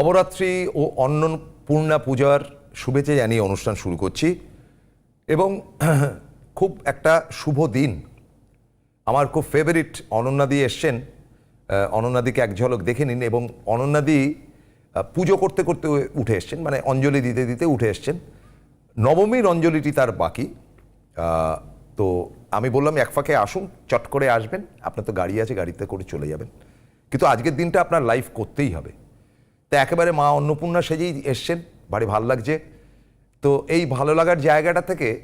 নবরাত্রি ও অন্নপূর্ণা পূজার শুভেচ্ছা জানিয়ে অনুষ্ঠান শুরু করছি। এবং খুব একটা শুভ দিন। আমার খুব ফেভারিট অনন্যাদি এসছেন। অনন্যাদিকে এক ঝলক দেখে নিন এবং অনন্যাদি পুজো করতে করতে উঠে এসছেন মানে অঞ্জলি দিতে দিতে উঠে এসছেন। নবমীর অঞ্জলিটি তার বাকি। তো আমি বললাম, এক ফাঁকে আসুন, চট করে আসবেন। আপনার তো গাড়ি আছে, গাড়িতে করে চলে যাবেন। কিন্তু আজকের দিনটা আপনার লাইফ করতেই হবে। তো একেবারে মা অন্নপূর্ণা সেজেই এসছেন, বাড়ি ভালো লাগছে। তো এই ভালো লাগার জায়গাটা থেকে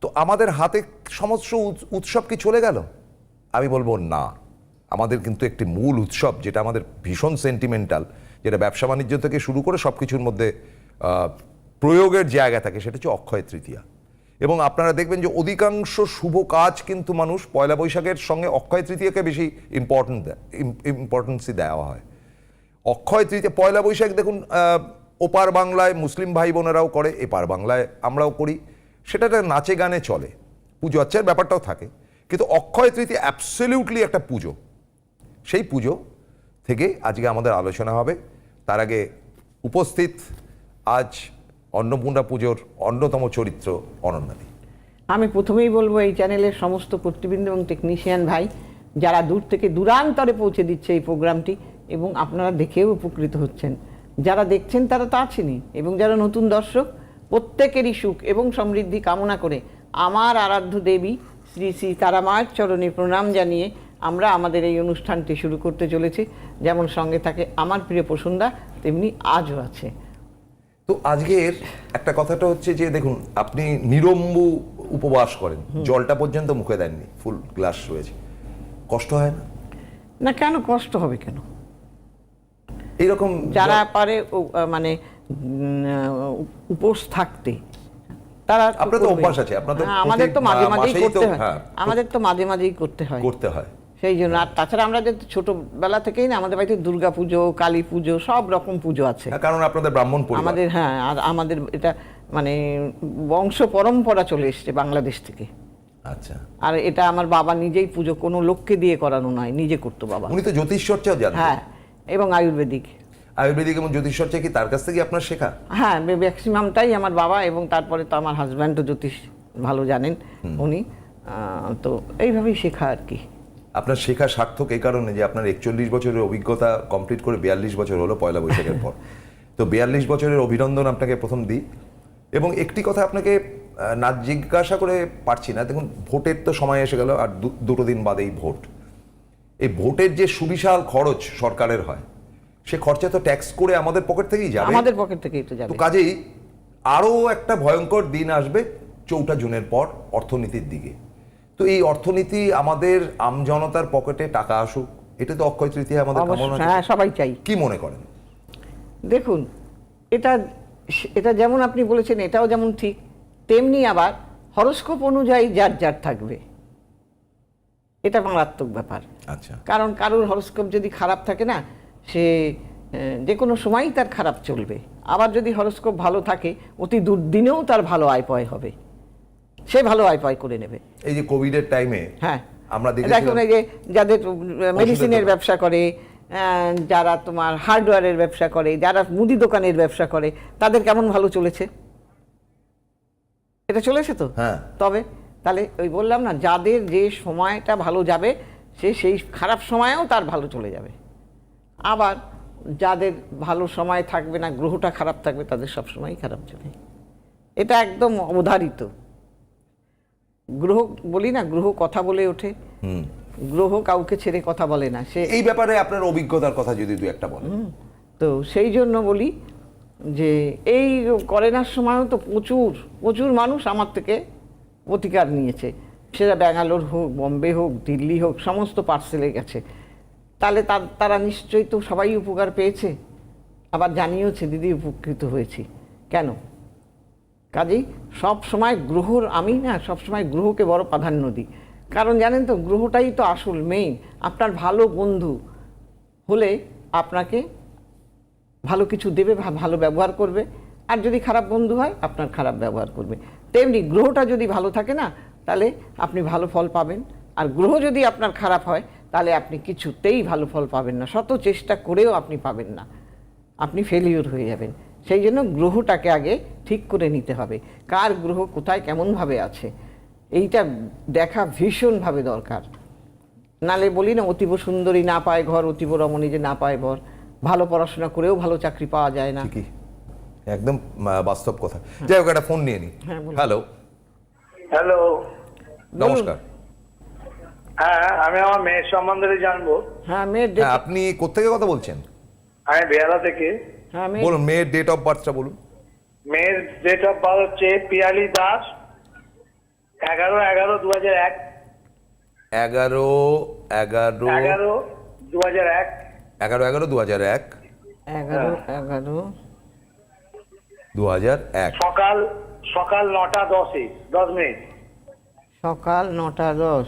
তো আমাদের হাতে সমস্ত উৎ- উৎসব কি চলে গেল? আমি বলব না। আমাদের কিন্তু একটি মূল উৎসব, যেটা আমাদের ভীষণ সেন্টিমেন্টাল যেটা ব্যবসা বাণিজ্য থেকে শুরু করে সব কিছুর মধ্যে প্রয়োগের জায়গা থাকে, সেটা হচ্ছে অক্ষয় তৃতীয়া। এবং আপনারা দেখবেন যে অধিকাংশ শুভ কাজ কিন্তু মানুষ পয়লা বৈশাখের সঙ্গে অক্ষয় তৃতীয়াকে বেশি ইম্পর্টেন্ট ইম্পর্টেন্সই দেওয়া হয়। অক্ষয় তৃতীয়, পয়লা বৈশাখ দেখুন ওপার বাংলায় মুসলিম ভাই বোনেরাও করে এপার বাংলায় আমরাও করি। সেটা একটা নাচে গানে চলে, পুজো আচ্ছার ব্যাপারটাও থাকে। কিন্তু অক্ষয় তৃতীয় অ্যাবসলিউটলি একটা পুজো। সেই পুজো থেকে আজকে আমাদের আলোচনা হবে। তার আগে উপস্থিত আজ অন্নপূর্ণা পুজোর অন্যতম চরিত্র অনন্যাদি আমি প্রথমেই বলব, এই চ্যানেলের সমস্ত কর্তৃবৃন্দ এবং টেকনিশিয়ান ভাই, যারা দূর থেকে দূরান্তরে পৌঁছে দিচ্ছে এই প্রোগ্রামটি এবং আপনারা দেখেও উপকৃত হচ্ছেন। যারা দেখছেন তারা তো আছেনই এবং যারা নতুন দর্শক প্রত্যেকেরই সুখ এবং সমৃদ্ধি কামনা করে আমার আরাধ্য দেবী শ্রী শ্রী তারামায়ের চরণে প্রণাম জানিয়ে আমরা আমাদের এই অনুষ্ঠানটি শুরু করতে চলেছি। যেমন সঙ্গে থাকে আমার প্রিয় প্রসন্দা তেমনি আজও আছে। তো আজকের একটা কথাটা হচ্ছে যে দেখুন আপনি নিরম্বু উপবাস করেন। জলটা পর্যন্ত মুখে দেননি ফুল গ্লাস রয়েছে। কষ্ট হয় না? না কেন কষ্ট হবে কেন? এইরকম যারা পারে মানে উপোস থাকতে তারা আপনার তো অভ্যাস আছে, হ্যাঁ, আমাদের তো মাঝে মাঝেই করতে হয়। হ্যাঁ, আমাদের তো মাঝে মাঝেই করতে হয়। করতে হয়। সেই জন্য আর তাছাড়া আমরা যে ছোটবেলা থেকেই না আমাদের বাড়িতে দুর্গা পুজো কালী পুজো সব রকম পুজো আছে। হ্যাঁ, কারণ আপনাদের ব্রাহ্মণ আমাদের হ্যাঁ আর আমাদের এটা মানে বংশ পরম্পরা চলে এসছে বাংলাদেশ থেকে। আচ্ছা। আর এটা আমার বাবা নিজেই পুজো কোনো লোককে দিয়ে করানো নয় নিজে করতো বাবা। উনি তো জ্যোতিষ চর্চাও জানেন। হ্যাঁ এবং আয়ুর্বেদিক। আয়ুর্বেদিক এবং জ্যোতিষ চর্চা কি তার কাছ থেকে আপনার শেখা? হ্যাঁ ম্যাক্সিমামটাই আমার বাবা এবং তারপরে তো আমার হাজব্যান্ডও জ্যোতিষ ভালো জানেন উনি। তো এইভাবেই শেখা আর কি। আপনার শেখা সার্থক এই কারণে যে আপনার একচল্লিশ বছরের অভিজ্ঞতা কমপ্লিট করে বিয়াল্লিশ বছর হলো পয়লা বৈশাখের পর। তো বিয়াল্লিশ বছরের অভিনন্দন আপনাকে প্রথম দিই। এবং একটি কথা আপনাকে না জিজ্ঞাসা করে পারছি না। দেখুন ভোটের তো সময় এসে গেল আর দু- দুটো দিন বাদেই ভোট। এই ভোটের যে সুবিশাল খরচ সরকারের হয় সে খরচা তো ট্যাক্স করে আমাদের পকেট থেকেই যাবে। আমাদের পকেট থেকেই তো যাবে। তো কাজেই আরও একটা ভয়ঙ্কর দিন আসবে চৌঠা জুনের পর অর্থনীতির দিকে। তো এই অর্থনীতি আমাদের আমজনতার পকেটে টাকা আসুক এটা তো অক্ষয় তৃতীয় আমাদের হ্যাঁ সবাই চাই। কি মনে করেন? দেখুন এটা এটা যেমন আপনি বলেছেন এটাও যেমন ঠিক তেমনি আবার হরস্কোপ অনুযায়ী যার যার থাকবে। এটা মারাত্মক ব্যাপার। আচ্ছা। কারণ কারোর হরস্কোপ যদি খারাপ থাকে না সে যে কোনো সময়ই তার খারাপ চলবে। আবার যদি হরস্কোপ ভালো থাকে অতি দুর্দিনেও তার ভালো আয় পয় হবে। সে ভালো আয় পয় করে নেবে। এই যে কোভিডের টাইমে হ্যাঁ। আমরা দেখুন এই যে যাদের মেডিসিনের ব্যবসা করে যারা তোমার হার্ডওয়্যারের ব্যবসা করে যারা মুদি দোকানের ব্যবসা করে তাদের কেমন ভালো চলেছে? এটা চলেছে তো? হ্যাঁ। তবে তাহলে ওই বললাম না যাদের যে সময়টা ভালো যাবে সে সেই খারাপ সময়েও তার ভালো চলে যাবে। আবার যাদের ভালো সময় থাকবে না গ্রহটা খারাপ থাকবে তাদের সব সময়ই খারাপ যাবে। এটা একদম অবধারিত। গ্রহ বলি না গ্রহ কথা বলে ওঠে। গ্রহ কাউকে ছেড়ে কথা বলে না সে এই ব্যাপারে আপনার অভিজ্ঞতার কথা যদি দু একটা বলেন। তো সেই জন্য বলি যে এই করোনার সময়ও তো প্রচুর প্রচুর মানুষ আমার থেকে প্রতিকার নিয়েছে। সেটা ব্যাঙ্গালোর হোক, বম্বে হোক, দিল্লি হোক, সমস্ত পার্সেলে গেছে। তাহলে তার- তারা নিশ্চয়ই তো সবাই উপকার পেয়েছে। আবার জানিয়েওছে, দিদি, উপকৃত হয়েছি। কেন? কাজেই সব সময় গ্রহর, আমি না সব সময় গ্রহকে বড় প্রাধান্য দিই। কারণ জানেন তো, গ্রহটাই তো আসল মেইন আপনার ভালো বন্ধু হলে আপনাকে ভালো কিছু দেবে ভালো ব্যবহার করবে। আর যদি খারাপ বন্ধু হয়, আপনার খারাপ ব্যবহার করবে। তেমনি গ্রহটা যদি ভালো থাকে না, তাহলে আপনি ভালো ফল পাবেন। আর গ্রহ যদি আপনার খারাপ হয়, তাহলে আপনি কিছুতেই ভালো ফল পাবেন না। শত চেষ্টা করেও আপনি পাবেন না। আপনি ফেলিওর হয়ে যাবেন। সেই জন্য গ্রহটাকে আগে ঠিক করে নিতে হবে। কার গ্রহ কোথায় কেমনভাবে আছে, এইটা দেখা ভীষণভাবে দরকার। নালে বলি না, অতীব সুন্দরী না পায় ঘর, অতীব রমণী যে না পায় ঘর ভালো পড়াশোনা করেও ভালো চাকরি পাওয়া যায় না। একদম বাস্তব কথা। যাই হোক একটা ফোন নিয়ে নি। হ্যাঁ, হ্যালো হ্যালো নমস্কার। হ্যাঁ আমি আমার মেয়ের সম্বন্ধে জানব। হ্যাঁ মেয়ের হ্যাঁ আপনি কোথেকে কথা বলছেন? আমি বেহালা থেকে। হ্যাঁ মেয়ের বলুন মেয়ের ডেট অফ বার্থটা বলুন। মেয়ের ডেট অফ বার্থ হচ্ছে পিয়ালি দাস এগারো এগারো দু হাজার এক। এগারো এগারো এগারো দু হাজার এক। এগারো এগারো দু হাজার এক। এগারো এগারো দু হাজার এক। সকাল সকাল নটা দশে দশ মিনিট। সকাল নটা দশ।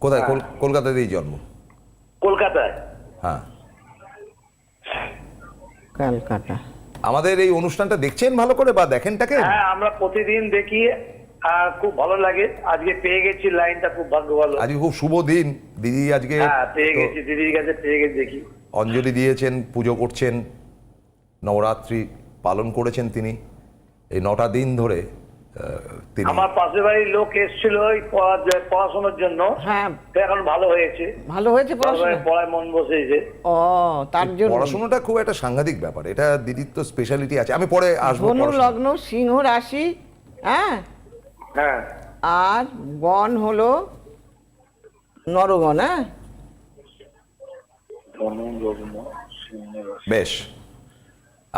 কোথায়? কল- কলকাতাতেই জন্ম? কলকাতায়। হ্যাঁ। ক্যালকাটা আমাদের এই অনুষ্ঠানটা দেখছেন ভালো করে বা দেখেনটাকে হ্যাঁ আমরা প্রতিদিন দেখি আর খুব ভালো লাগে। আজকে পেয়ে গেছি লাইনটা খুব ভাগ্য ভালো। আজকে খুব শুভ দিন। দিদি আজকে হ্যাঁ পেয়ে গেছি দিদির কাছে পেয়ে গেছি দেখি। অঞ্জলি দিয়েছেন পুজো করছেন নবরাত্রি। পালন করেছেন তিনি। এই নটা দিন ধরে তিনি আমার পাশের বাড়ির লোক এসেছিল ওই পড়াশোনার জন্য। হ্যাঁ। এখন ভালো হয়েছে। ভালো হয়েছে পড়াশোনা? পড়ায় মন বসেছে। ও তার জন্য পড়াশোনাটা খুব একটা সাংঘাতিক ব্যাপার। এটা দিদির তো স্পেশালিটি আছে। আমি পরে আসব ধনু লগ্ন সিংহ রাশি হ্যাঁ? হ্যাঁ। আর গণ হলো নরগণ হ্যাঁ? বেশ।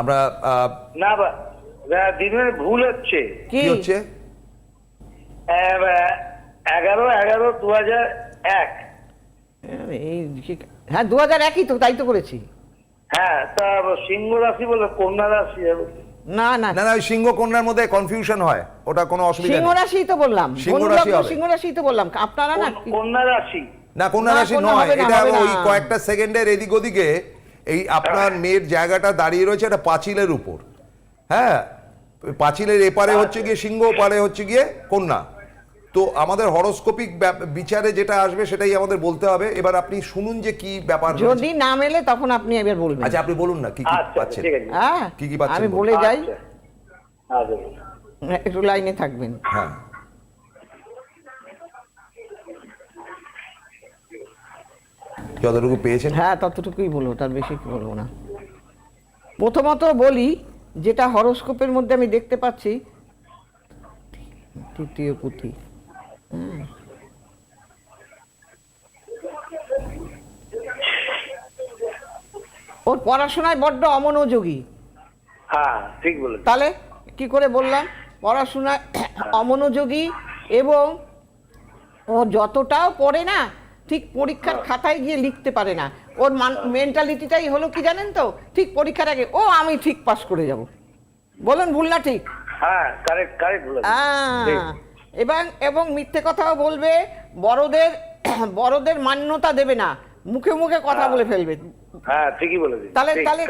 বা- না, দিনের ভুল হচ্ছে। কি হচ্ছে? এগারো এগারো দু হাজার এক হ্যাঁ দু হাজার একই তো তাই তো করেছি। হ্যাঁ তা সিংহ রাশি বলে কন্যা রাশি না না। না না ওই সিংহ কন্যার মধ্যে কনফিউশন হয় ওটা কোনো অসুবিধা সিংহ রাশি তো বললাম। সিংহ রাশি সিংহ রাশি তো বললাম। আপনারা না কন্যা রাশি। না কন্যা রাশি নয় এটা ওই কয়েকটা সেকেন্ডের এদিক ওদিকে এই আপনার মেয়ের জায়গাটা দাঁড়িয়ে রয়েছে একটা পাঁচিলের উপর। হ্যাঁ? পাঁচিলের এপারে হচ্ছে গিয়ে সিংহ ওপারে হচ্ছে গিয়ে কন্যা। তো আমাদের হরস্কোপিক বিচারে যেটা আসবে সেটাই আমাদের বলতে হবে। এবার আপনি শুনুন যে কি ব্যাপার। যদি না মেলে তখন আপনি এবার বলবেন। আচ্ছা আপনি বলুন না কি কি আচ্ছা পাচ্ছেন? হ্যাঁ কি কি পাচ্ছেন আমি? বলে যাই। আচ্ছা। আচ্ছা। একটু লাইনে থাকবেন। হ্যাঁ। যতটুকু পেয়েছেন? হ্যাঁ ততটুকুই বলব তার বেশি কি বলব না। প্রথমত বলি যেটা হরোস্কোপের মধ্যে আমি দেখতে পাচ্ছি তৃতীয় পুঁথি। ওর পড়াশোনায় বড্ড অমনোযোগী। হ্যাঁ ঠিক বলেছেন। তাহলে কি করে বললাম? পড়াশোনায় অমনোযোগী এবং ও যতটাও পড়ে না ঠিক পরীক্ষার খাতায় গিয়ে লিখতে পারে না। ওর মেন্টালিটিটাই হলো কি জানেন তো? ঠিক পরীক্ষার আগে ও আমি ঠিক পাস করে যাব। বলুন ভুল না ঠিক? হ্যাঁ। এবং এবং মিথ্যে কথাও বলবে বড়দের বড়দের মান্যতা দেবে না। মুখে মুখে কথা বলে ফেলবে। হ্যাঁ ঠিকই বলেছেন। তাহলে তাহলে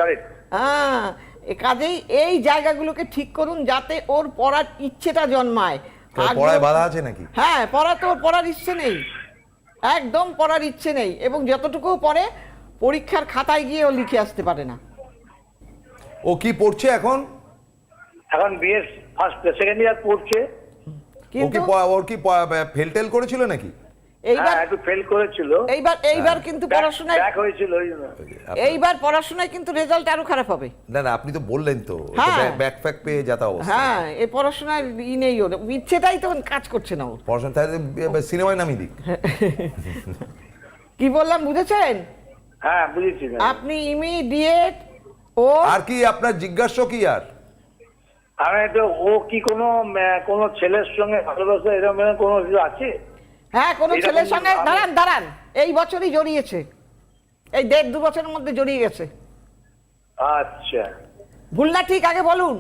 হ্যাঁ কাজেই এই জায়গাগুলোকে ঠিক করুন যাতে ওর পড়ার ইচ্ছেটা জন্মায়। আগ্রহ- পড়ায় বাধা আছে নাকি? হ্যাঁ পড়া তো ওর পড়ার ইচ্ছে নেই। একদম পড়ার ইচ্ছে নেই এবং যতটুকু পড়ে পরীক্ষার খাতায় গিয়ে ও লিখে আসতে পারে না। ও কি পড়ছে এখন? এখন বিএস ফার্স্ট সেকেন্ড ইয়ার পড়ছে। ও কিন্তু ওর কি ফেল টেল করেছিল নাকি? এইবার হ্যাঁ একটু ফেল করেছিল। এইবার এইবার কিন্তু পড়াশোনায় ব্যাক হয়েছিল এইবার পড়াশোনায় কিন্তু রেজাল্ট আরও খারাপ হবে। না না আপনি তো বললেন তো হ্যাঁ। ব্যাক ফ্যাক পেয়ে যাতা অবস্থা। হ্যাঁ এ পড়াশোনার ই নেই ওর। ইচ্ছেটাই তো কাজ করছে না ওর। পড়াশোনা তাহলে সিনেমায় নামিয়ে দিক। কি বললাম বুঝেছেন? হ্যাঁ বুঝেছি আপনি ইমিডিয়েট ও আর কি আপনার জিজ্ঞাসা কি আর? আমি তো ও কি কোনো কোনো ছেলের সঙ্গে ভালোবাসা এরকম এরকম কোনো কিছু আছে? হ্যাঁ কোনো ছেলের সঙ্গে দাঁড়ান দাঁড়ান। এই বছরই জড়িয়েছে। এই দেড় দু বছরের মধ্যে জড়িয়ে গেছে। আচ্ছা। ভুল না ঠিক আগে বলুন।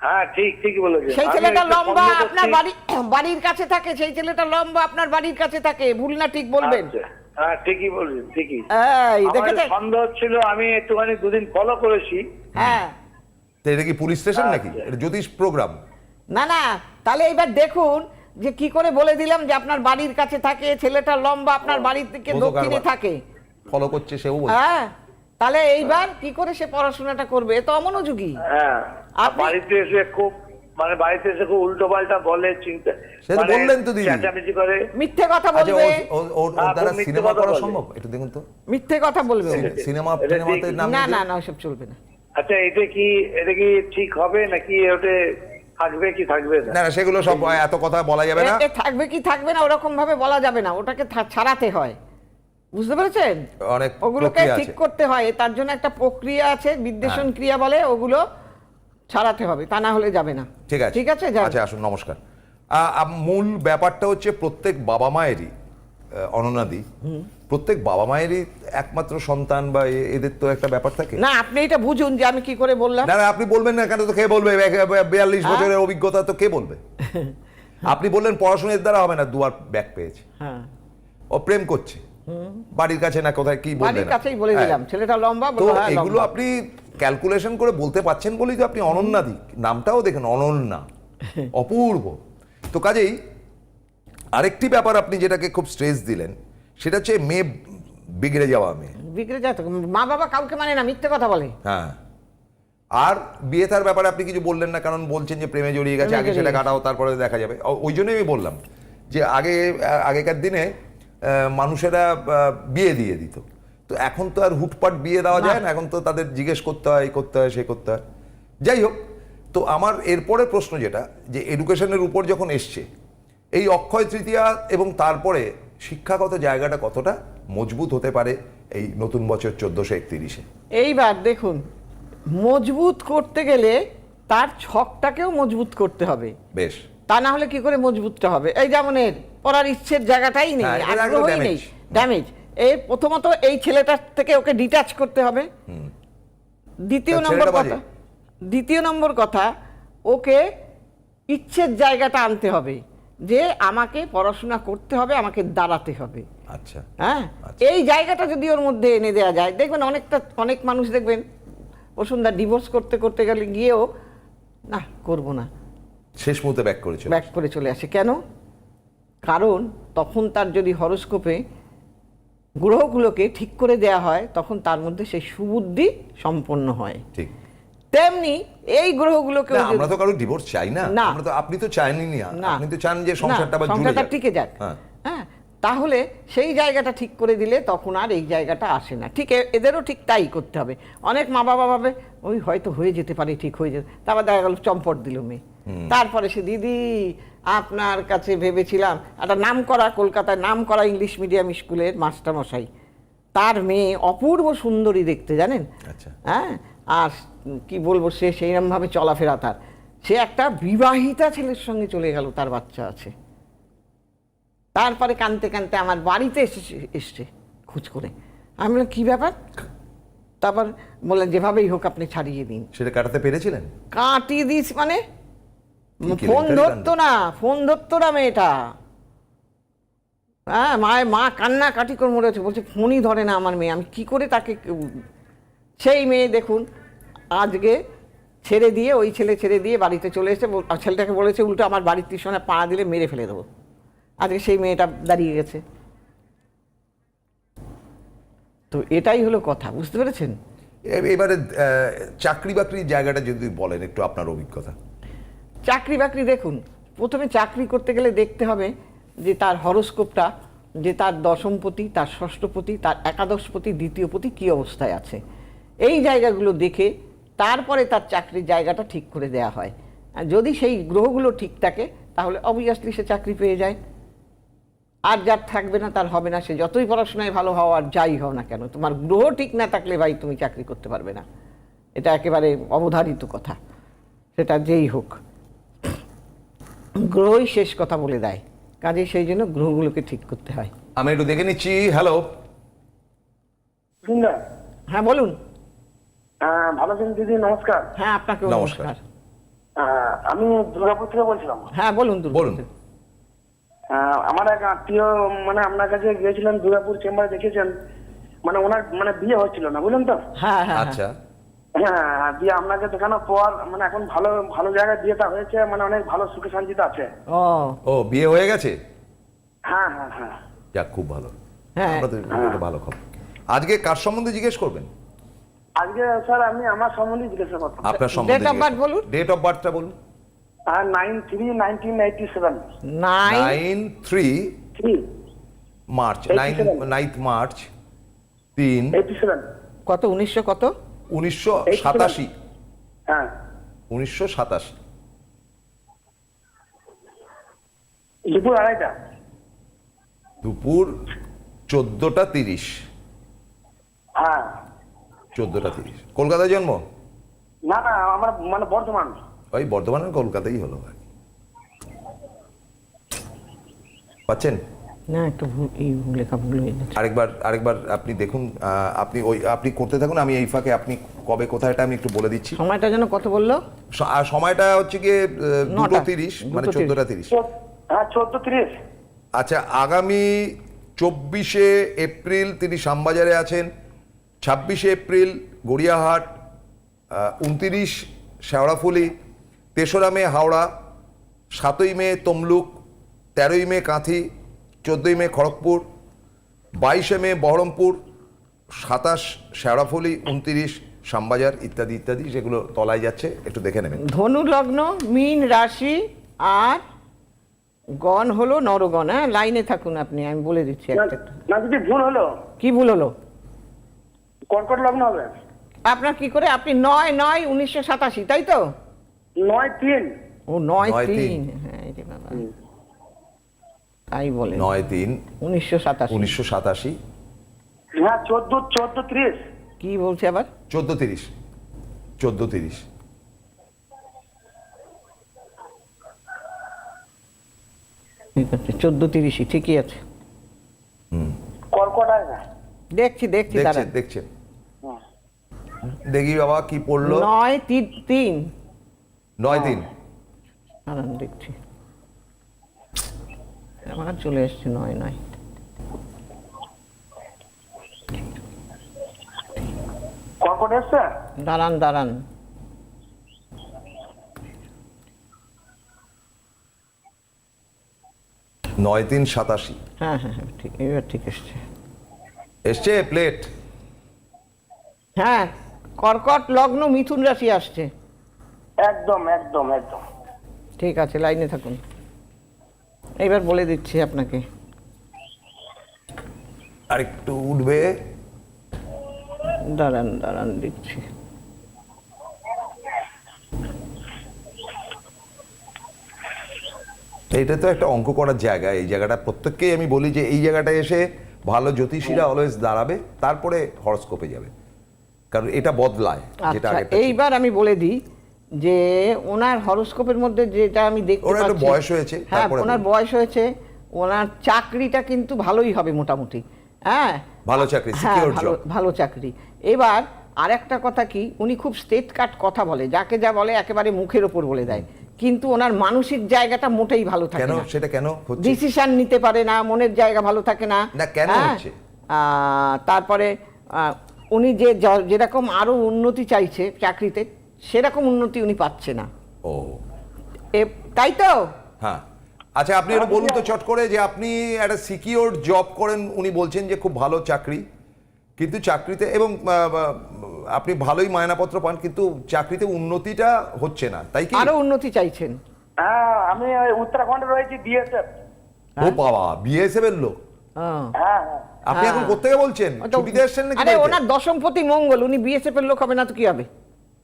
হ্যাঁ ঠিক ঠিকই বলেছেন। সেই ছেলেটা লম্বা আপনার বাড়ি বাড়ির কাছে থাকে সেই ছেলেটা লম্বা আপনার বাড়ির কাছে থাকে। ভুল না ঠিক বলবেন। আচ্ছা, হ্যাঁ ঠিকই বলছেন ঠিকই। এই দেখেছেন? সন্দেহ ছিল আমি একটুখানি দুদিন ফলো করেছি। হ্যাঁ। এটা কি পুলিশ স্টেশন নাকি? আচ্ছা। এটা জ্যোতিষ প্রোগ্রাম না না তাহলে এবার দেখুন যে কি করে বলে দিলাম যে আপনার বাড়ির কাছে থাকে ছেলেটা লম্বা আপনার বাড়ির থেকে দক্ষিণে থাকে। ফলো করছে সেও হ্যাঁ তাহলে এইবার কি করে সে পড়াশোনাটা করবে? এ তো অমনোযোগী। হ্যাঁ আর বাড়িতে এসে খুব মানে বাড়িতে এসে খুব উল্টো পাল্টা বলে চিন্তা সে তো মানে বললেন তো দিদি। চেঁচামেচি করে। মিথ্যে কথা আচ্ছা বলবে। ও- ও- ওর হ্যাঁ, দ্বারা মিথ্যে সিনেমা কথা করা বলে। সম্ভব? একটু দেখুন তো। মিথ্যে কথা বলবে। সিনেমা সিনেমাতে নাম না না না সব চলবে না। আচ্ছা এটা কি এটা কি ঠিক হবে নাকি ওটা থাকবে কি থাকবে না? না না সেগুলো সব এত কথা বলা যাবে না। থাকবে কি থাকবে না ওরকম ভাবে বলা যাবে না। ওটাকে ছাড়াতে হয়। বুঝতে পেরেছেন? অনেক ওগুলোকে ঠিক করতে হয়। তার জন্য একটা প্রক্রিয়া আছে বিদ্বেষণ ক্রিয়া বলে ওগুলো ছাড়াতে হবে। তা না হলে যাবে না। ঠিক আছে। ঠিক আছে। আচ্ছা আসুন নমস্কার। মূল ব্যাপারটা হচ্ছে প্রত্যেক বাবা মায়েরই অননাদি প্রত্যেক বাবা মায়েরই একমাত্র সন্তান বা এদের তো একটা ব্যাপার থাকে। না আপনি এটা বুঝুন যে আমি কি করে বললাম। না আপনি বলবেন না কেন তো কে বলবে? বিয়াল্লিশ হ্যাঁ? বছরের অভিজ্ঞতা তো কে বলবে? আপনি বললেন পড়াশোনার দ্বারা হবে না দুয়ার ব্যাক পেয়েছে। হ্যাঁ। ও প্রেম করছে। বাড়ির কাছে না কোথায় কি বললেন বাড়ির কাছেই বলে হ্যাঁ। দিলাম ছেলেটা লম্বা তো এগুলো আপনি ক্যালকুলেশন করে বলতে পারছেন বলেই তো আপনি অনন্যা অনন্যাদি নামটাও দেখেন অনন্যা। অপূর্ব। তো কাজেই আরেকটি ব্যাপার আপনি যেটাকে খুব স্ট্রেস দিলেন সেটা হচ্ছে মেয়ে বিগড়ে যাওয়া মেয়ে। বিগড়ে যায় তো মা বাবা কাউকে মানে না মিথ্যে কথা বলে। হ্যাঁ। আর বিয়ে তার ব্যাপারে আপনি কিছু বললেন না কারণ বলছেন যে প্রেমে জড়িয়ে গেছে আগে সেটা। কাটাও তারপরে দেখা যাবে। ওই জন্যই আমি বললাম যে আগে আগেকার দিনে মানুষেরা বিয়ে দিয়ে দিত। তো এখন তো আর হুটপাট বিয়ে দেওয়া যায় না এখন তো তাদের জিজ্ঞেস করতে হয় এই করতে হয় সে করতে হয়। যাই হোক তো আমার এরপরে প্রশ্ন যেটা যে এডুকেশনের উপর যখন এসছে এই অক্ষয় তৃতীয়া এবং তারপরে শিক্ষাগত জায়গাটা কতটা মজবুত হতে পারে এই নতুন বছর চোদ্দোশো একত্রিশে? এইবার দেখুন মজবুত করতে গেলে তার ছকটাকেও মজবুত করতে হবে। বেশ। তা না হলে কি করে মজবুতটা হবে? এই যেমন এর পড়ার ইচ্ছের জায়গাটাই নেই হ্যাঁ, আগ্রহই নেই। ড্যামেজ এর প্রথমত এই ছেলেটার থেকে ওকে ডিটাচ করতে হবে। দ্বিতীয় নম্বর কথা দ্বিতীয় নম্বর কথা ওকে ইচ্ছের জায়গাটা আনতে হবে। যে আমাকে পড়াশোনা করতে হবে আমাকে দাঁড়াতে হবে। আচ্ছা। হ্যাঁ? আচ্ছা। এই জায়গাটা যদি ওর মধ্যে এনে দেওয়া যায় দেখবেন অনেকটা অনেক মানুষ দেখবেন বসুন্ধরা ডিভোর্স করতে করতে গেলে গিয়েও না করব না। শেষ মুহূর্তে ব্যাক করেছিল ব্যাক করে চলে আসে। কেন? কারণ তখন তার যদি হরস্কোপে গ্রহগুলোকে ঠিক করে দেয়া হয় তখন তার মধ্যে সেই সুবুদ্ধি সম্পন্ন হয়। ঠিক। তেমনি এই গ্রহগুলোকে আমরা তো কারও ডিভোর্স চাই না। আমরা তো আপনি তো চাইনি না। আপনি তো চান যে সংসারটা জুড়ে সংসারটা। টিকে যাক। হ্যাঁ। হ্যাঁ তাহলে সেই জায়গাটা ঠিক করে দিলে তখন আর এই জায়গাটা আসে না। ঠিক এদেরও ঠিক তাই করতে হবে। অনেক মা বাবা ভাবে ওই হয়তো হয়ে যেতে পারে ঠিক হয়ে যেতে তারপর দেখা গেল চম্পট দিল মেয়ে। তারপরে সে দিদি আপনার কাছে ভেবেছিলাম একটা নাম করা কলকাতায় নাম করা ইংলিশ মিডিয়াম স্কুলের মাস্টারমশাই। তার মেয়ে অপূর্ব সুন্দরী দেখতে জানেন? আচ্ছা। হ্যাঁ আর কি বলব সে সেইরকমভাবে চলাফেরা তার। সে একটা বিবাহিতা ছেলের সঙ্গে চলে গেল তার বাচ্চা আছে। তারপরে কানতে কানতে আমার বাড়িতে এসেছে এসছে খোঁজ করে। আমি বললাম কী ব্যাপার? তারপর বললেন যেভাবেই হোক আপনি ছাড়িয়ে দিন। সেটা কাটাতে পেরেছিলেন? কাটিয়ে দিস মানে? ফোন ধরতো না ফোন ধরতো না মেয়েটা। হ্যাঁ মায়ের মা কান্না কাটি করে মরেছে বলছে ফোনই ধরে না আমার মেয়ে। আমি কি করে তাকে সেই মেয়ে দেখুন আজকে ছেড়ে দিয়ে ওই ছেলে ছেড়ে দিয়ে বাড়িতে চলে এসে ছেলেটাকে বলেছে উল্টো আমার বাড়ির পিছনে পা দিলে মেরে ফেলে দেবো। আজকে সেই মেয়েটা দাঁড়িয়ে গেছে। তো এটাই হলো কথা বুঝতে পেরেছেন? এবারে চাকরি বাকরির জায়গাটা যদি বলেন একটু আপনার অভিজ্ঞতা। চাকরি বাকরি দেখুন প্রথমে চাকরি করতে গেলে দেখতে হবে যে তার হরস্কোপটা যে তার দশমপতি তার ষষ্ঠপতি তার একাদশপতি দ্বিতীয়পতি কী অবস্থায় আছে। এই জায়গাগুলো দেখে তারপরে তার চাকরির জায়গাটা ঠিক করে দেয়া হয়। আর যদি সেই গ্রহগুলো ঠিক থাকে তাহলে অবভিয়াসলি সে চাকরি পেয়ে যায়। আর যার থাকবে না তার হবে না। সে যতই পড়াশোনায় ভালো হও আর যাই হও না কেন তোমার গ্রহ ঠিক না থাকলে ভাই তুমি চাকরি করতে পারবে না। এটা একেবারে অবধারিত কথা। সেটা যেই হোক। গ্রহই শেষ কথা বলে দেয়। কাজে সেই জন্য গ্রহগুলোকে ঠিক করতে হয়। আমি একটু দেখে নিচ্ছি। হ্যালো? হ্যাঁ বলুন। ভালো আছেন দিদি নমস্কার। হ্যাঁ আপনাকে নমস্কার। আমি দুর্গাপুর থেকে বলছিলাম। হ্যাঁ বলুন বলুন। আমার এক আত্মীয় মানে আপনার কাছে গিয়েছিলেন দুর্গাপুর চেম্বারে দেখেছেন মানে ওনার মানে বিয়ে হচ্ছিল না বুঝলেন তো? হ্যাঁ হ্যাঁ হ্যাঁ। আচ্ছা। হ্যাঁ দিয়ে আপনাকে দেখানোর পর মানে এখন ভালো ভালো জায়গায় বিয়েটা হয়েছে মানে অনেক ভালো সুখে শান্তিতে আছে। ও। ও বিয়ে হয়ে গেছে? হ্যাঁ হ্যাঁ হ্যাঁ। যাক খুব ভালো। হ্যাঁ। ভালো খবর। আজকে কার সম্বন্ধে জিজ্ঞেস করবেন? আজকে স্যার আমি আমার সম্বন্ধে জিজ্ঞাসা করতাম। আপনার Date of birth বলুন। ডেট অফ বার্থটা বলুন। আর nine three nineteen eighty seven nine nine three three March nine 87 ninth March তিন কত উনিশশো কত? উনিশশো সাতাশি। হ্যাঁ। উনিশশো সাতাশি। দুপুর আড়াইটা। দুপুর চোদ্দোটা তিরিশ। হ্যাঁ। চোদ্দোটা তিরিশ। কলকাতায় জন্ম? না না আমার মানে বর্ধমান। ওই বর্ধমানের কলকাতাই হলো কি। পাচ্ছেন? না একটু ভুল এই লেখা ভুল হয়ে গেছে আরেকবার আরেকবার আপনি দেখুন আপনি ওই আপনি করতে থাকুন আমি এই ফাঁকে আপনি কবে কোথায় এটা আমি একটু বলে দিচ্ছি। সময়টা যেন কত বলল? সময়টা হচ্ছে গিয়ে দুটো তিরিশ মানে দুটো তিরিশ। চোদ্দ- হ্যাঁ চোদ্দ তিরিশ। আচ্ছা আগামী চব্বিশে এপ্রিল তিনি শ্যামবাজারে আছেন। ছাব্বিশে এপ্রিল গড়িয়াহাট উনতিরিশ শেওড়াফুলি তেসরা মে হাওড়া সাতই মে তমলুক তেরোই মে কাঁথি চোদ্দোই মে খড়গপুর বাইশে মে বহরমপুর সাতাশ শেওড়াফুলি উনতিরিশ শ্যামবাজার ইত্যাদি ইত্যাদি যেগুলো তলায় যাচ্ছে একটু দেখে নেবেন। ধনু লগ্ন মীন রাশি আর গণ হলো নরগণ হ্যাঁ? লাইনে থাকুন আপনি আমি বলে দিচ্ছি একটা একটা। না যদি ভুল হলো। কি ভুল হলো? কর্কট লগ্ন হবে? আপনার কি করে? আপনি নয় নয় উনিশশো সাতাশি তাই তো? নয় তিন। ও নয় তিন। হ্যাঁ বাবা। তাই বলে। নয় তিন। উনিশশো সাতাশি। উনিশশো সাতাশি। হ্যাঁ চোদ্দ চোদ্দ তিরিশ। কি বলছে আবার? চোদ্দ তিরিশ। চোদ্দ তিরিশ। ঠিক আছে চোদ্দ তিরিশই ঠিকই আছে। দেখছি দেখছি দেখছেন দেখছেন দেখি বাবা কি পড়ল। নয় তিন তিন। নয় তিন। দাঁড়ান দেখছি। আমার চলে এসছে নয় নয়। এসছে? দাঁড়ান দাঁড়ান। নয় তিন সাতাশি। হ্যাঁ হ্যাঁ হ্যাঁ ঠিক এবার ঠিক এসছে। এসছে প্লেট? হ্যাঁ। কর্কট লগ্ন মিথুন রাশি আসছে। একদম একদম একদম। ঠিক আছে লাইনে থাকুন। এবার বলে দিচ্ছি আপনাকে। আর একটু উঠবে। দাঁড়ান দাঁড়ান দিচ্ছি। এইটা তো একটা অঙ্ক করার জায়গা। এই জায়গাটা প্রত্যেককেই আমি বলি যে এই জায়গাটায় এসে ভালো জ্যোতিষীরা অলওয়েজ দাঁড়াবে তারপরে হরস্কোপে যাবে। কারণ এটা বদলায় যেটা আচ্ছা ছিল। এইবার আমি বলে দিই যে ওনার হরোস্কোপের মধ্যে যেটা আমি দেখতে পাচ্ছি ওনার বয়স হয়েছে, হ্যাঁ ওনার বয়স হয়েছে ওনার চাকরিটা কিন্তু ভালোই হবে মোটামুটি হ্যাঁ। ভালো চাকরি, হ্যাঁ secure ভালো চাকরি। এবার আরেকটা কথা কি উনি খুব স্টেট কাট কথা বলে যাকে যা বলে একেবারে মুখের ওপর বলে দেয়। কিন্তু ওনার মানসিক জায়গাটা মোটেই ভালো থাকে কেন? না। সেটা কেন হচ্ছে? ডিসিশন নিতে পারে না মনের জায়গা ভালো থাকে না। না, কেন হ্যাঁ? হচ্ছে? তারপরে উনি যে যেরকম আরও উন্নতি চাইছে চাকরিতে সেরকম উন্নতি উনি পাচ্ছে না। ও। তাই তো? হ্যাঁ। আচ্ছা আপনি একটু বলুন তো চট করে যে আপনি একটা সিকিওর জব করেন উনি বলছেন যে খুব ভালো চাকরি কিন্তু চাকরিতে এবং আপনি ভালোই মায়নাপত্র পান কিন্তু চাকরিতে উন্নতিটা হচ্ছে না তাই কি? আরও উন্নতি চাইছেন। হ্যাঁ আমি উত্তরাখণ্ডে রয়েছি বিএসএফ ও বাবা বিএসএফ এর লোক? হ্যাঁ। হ্যাঁ হ্যাঁ। আপনি এখন হ্যাঁ। কোথেকে বলছেন ছুটিতে এসছেন নাকি আরে ওনার দশমপতি মঙ্গল উনি বিএসএফ এর লোক হবে না তো কি হবে?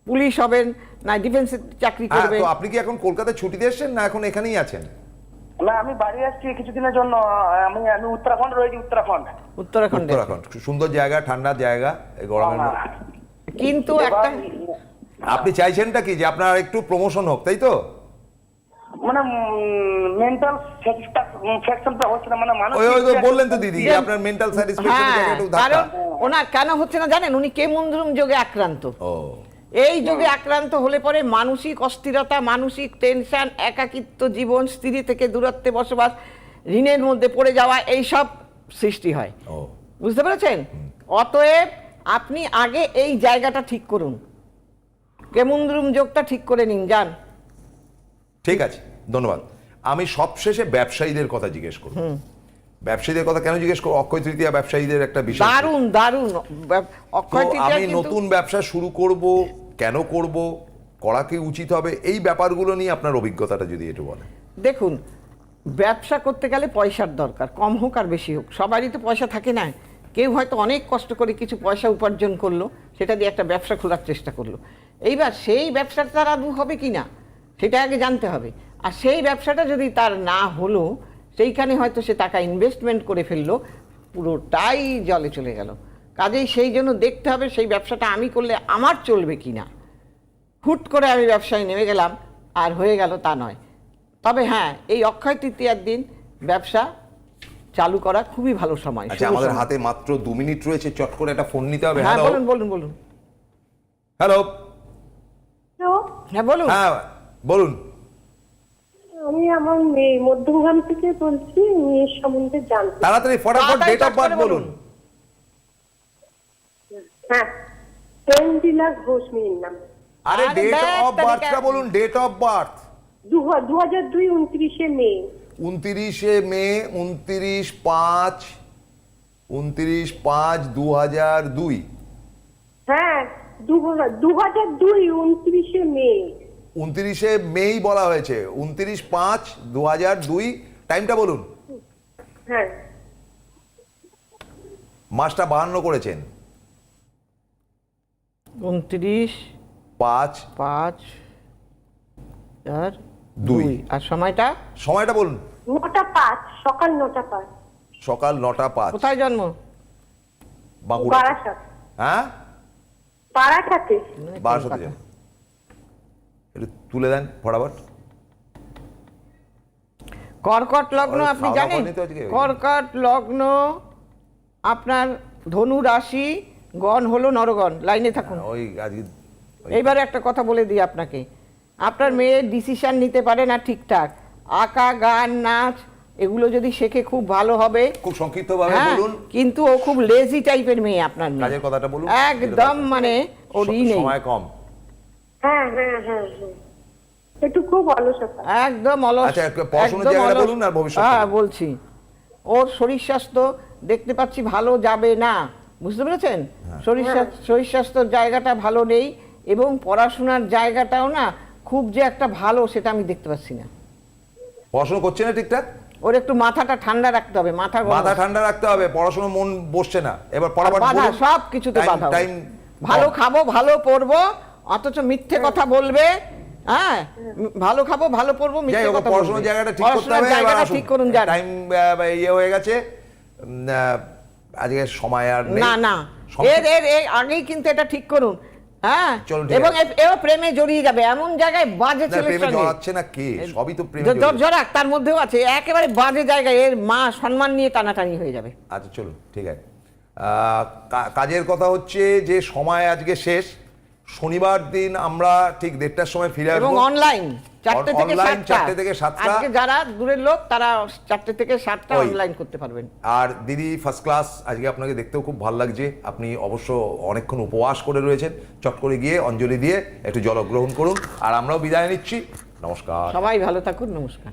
পুলিশ হবেন না ডিফেন্সে চাকরি হ্যাঁ তো আপনি কি এখন কলকাতায় ছুটিতে এসছেন না এখন এখানেই আছেন? না আমি বাড়ি আসছি কিছুদিনের জন্য। আমি আমি উত্তরাখণ্ড রয়েছি উত্তরাখণ্ড। উত্তরাখণ্ডে। উত্তরাখণ্ড। সুন্দর জায়গা ঠান্ডা জায়গা এই গরমের। কিন্তু একটা আপনি চাইছেনটা কি যে আপনার একটু প্রমোশন হোক তাই তো? মানে মেন্টাল স্যাটিসফ্যাকশনটা হচ্ছে না মানে মানুষ ওই ওই বললেন তো দিদি আপনার মেন্টাল স্যাটিসফ্যাকশনের হ্যাঁ একটু কারণ ওনার কেন হচ্ছে না জানেন? উনি কেমুন্দ্রুম যোগে আক্রান্ত? ও। এই যোগে আক্রান্ত হলে পরে মানসিক অস্থিরতা মানসিক টেনশন একাকিত্ব জীবন স্ত্রী থেকে দূরত্বে বসবাস ঋণের মধ্যে পড়ে যাওয়া এই সব সৃষ্টি হয়। বুঝতে পেরেছেন? অতএব আপনি আগে এই জায়গাটা ঠিক করুন। কেমুন্দ্রুম যোগটা ঠিক করে নিন যান। ঠিক আছে ধন্যবাদ। আমি সবশেষে ব্যবসায়ীদের কথা জিজ্ঞেস করব। ব্যবসায়ীদের কথা কেন জিজ্ঞেস করো অক্ষয় তৃতীয়া ব্যবসায়ীদের একটা বিষয় দারুণ দারুণ। অক্ষয় আমি নতুন ব্যবসা শুরু করব কেন করব করা কি উচিত হবে এই ব্যাপারগুলো নিয়ে আপনার অভিজ্ঞতাটা যদি একটু বলেন। দেখুন ব্যবসা করতে গেলে পয়সার দরকার কম হোক আর বেশি হোক। সবারই তো পয়সা থাকে না। কেউ হয়তো অনেক কষ্ট করে কিছু পয়সা উপার্জন করল সেটা দিয়ে একটা ব্যবসা খোলার চেষ্টা করল। এইবার সেই ব্যবসাটা তার আদৌ হবে কি না সেটা আগে জানতে হবে। আর সেই ব্যবসাটা যদি তার না হলো সেইখানে হয়তো সে টাকা ইনভেস্টমেন্ট করে ফেলল পুরোটাই জলে চলে গেল। কাজেই সেই জন্য দেখতে হবে সেই ব্যবসাটা আমি করলে আমার চলবে কি না। হুট করে আমি ব্যবসায় নেমে গেলাম আর হয়ে গেল তা নয়। তবে হ্যাঁ এই অক্ষয় তৃতীয়ার দিন ব্যবসা চালু করা খুবই ভালো সময়। আচ্ছা আমাদের হাতে মাত্র দু মিনিট রয়েছে চট করে একটা ফোন নিতে হবে। হ্যাঁ বলুন বলুন বলুন। হ্যালো হ্যালো হ্যাঁ বলুন। হ্যাঁ বলুন। আমি আমার মেয়ে মধ্যমগ্রাম থেকে বলছি মেয়ের সম্বন্ধে জানতে। তাড়াতাড়ি ফটাফট ডেট অফ বার্থ বলুন। হ্যাঁ ঘোষ মেয়ের নাম। আরে ডেট অফ বার্থটা বলুন ডেট অফ বার্থ দু হাজার দুই উনত্রিশে মে। উনতিরিশে মে উনতিরিশ পাঁচ উনতিরিশ পাঁচ দু হাজার দুই। হ্যাঁ দু হাজার- দু হাজার দুই উনত্রিশে মে। উনতিরিশে মেই বলা হয়েছে। উনত্রিশ পাঁচ দু হাজার দুই। টাইমটা বলুন। হ্যাঁ। মাসটা বাহান্ন করেছেন। উনত্রিশ পাঁচ পাঁচ দুই। আর সময়টা? সময়টা বলুন। নটা পাঁচ সকাল নটা পাঁচ। সকাল নটা পাঁচ। কোথায় জন্ম? বাঁকুড়া। হ্যাঁ? বারাসাতে। বারাসাতে যান একটু তুলে দেন ফটাফট কর্কট লগ্ন আপনি জানেন? কর্কট লগ্ন আপনার ধনু রাশি গণ হলো নরগণ লাইনে থাকুন। ওই আজকে ওই- এইবারে একটা কথা বলে দিই আপনাকে। আপনার মেয়ে ডিসিশন নিতে পারে না ঠিকঠাক। আঁকা গান নাচ এগুলো যদি শেখে খুব ভালো হবে। খুব সংক্ষিপ্ত ভাবে হ্যাঁ বলুন। কিন্তু ও খুব লেজি টাইপের মেয়ে আপনার মেয়ে। কাজের কথাটা বলুন। একদম মানে ওর ই নেই সময় কম। হ্যাঁ হ্যাঁ হ্যাঁ হ্যাঁ। একটু খুব অলসতা একদম অলস আচ্ছা, পড়াশোনার জায়গাটা বলুন আর ভবিষ্যৎ হ্যাঁ বলছি। ওর শরীর স্বাস্থ্য দেখতে পাচ্ছি ভালো যাবে না। বুঝতে পেরেছেন? হ্যাঁ। শরীর শরীর স্বাস্থ্যর জায়গাটা ভালো নেই এবং পড়াশোনার জায়গাটাও না খুব যে একটা ভালো সেটা আমি দেখতে পাচ্ছি না। পড়াশোনা করছে না ঠিকঠাক? ওর একটু মাথাটা ঠান্ডা রাখতে হবে মাথা। মাথা ঠান্ডা রাখতে হবে পড়াশোনা মন বসছে না। এবার পড়াবার বাধা সব কিছুতে বাধা ভালো খাব ভালো পড়ব অথচ মিথ্যে কথা বলবে হ্যাঁ ভালো খাব ভালো পড়ব যাই হোক পড়াশোনার জায়গাটা ঠিক করতে হবে জায়গাটা ঠিক করুন যান। টাইম ইয়ে হয়ে গেছে। আজকে সময় আর না না। এর এর এর আগেই কিন্তু এটা ঠিক করুন হ্যাঁ? এবং এও প্রেমে জড়িয়ে যাবে। এমন জায়গায় বাজে ছেলের প্রেমে সঙ্গে। জড়াচ্ছে না কে? সবই তো প্রেমে তার মধ্যেও আছে। একেবারে বাজে জায়গায় এর মা সম্মান নিয়ে টানাটানি হয়ে যাবে। আচ্ছা চলুন ঠিক আছে। আহ, কাজের কথা হচ্ছে যে সময় আজকে শেষ। শনিবার দিন আমরা ঠিক দেড়টার সময় ফিরে এবং আসব। অনলাইন চারটে থেকে চারটে থেকে সাতটা। আজকে যারা দূরের লোক তারা চারটে থেকে সাতটা। অনলাইন করতে পারবেন। আর দিদি ফার্স্ট ক্লাস আজকে আপনাকে দেখতেও খুব ভালো লাগছে। আপনি অবশ্য অনেকক্ষণ উপবাস করে রয়েছেন। চট করে গিয়ে অঞ্জলি দিয়ে একটু জলগ্রহণ করুন। আর আমরাও বিদায় নিচ্ছি। নমস্কার। সবাই ভালো থাকুন নমস্কার।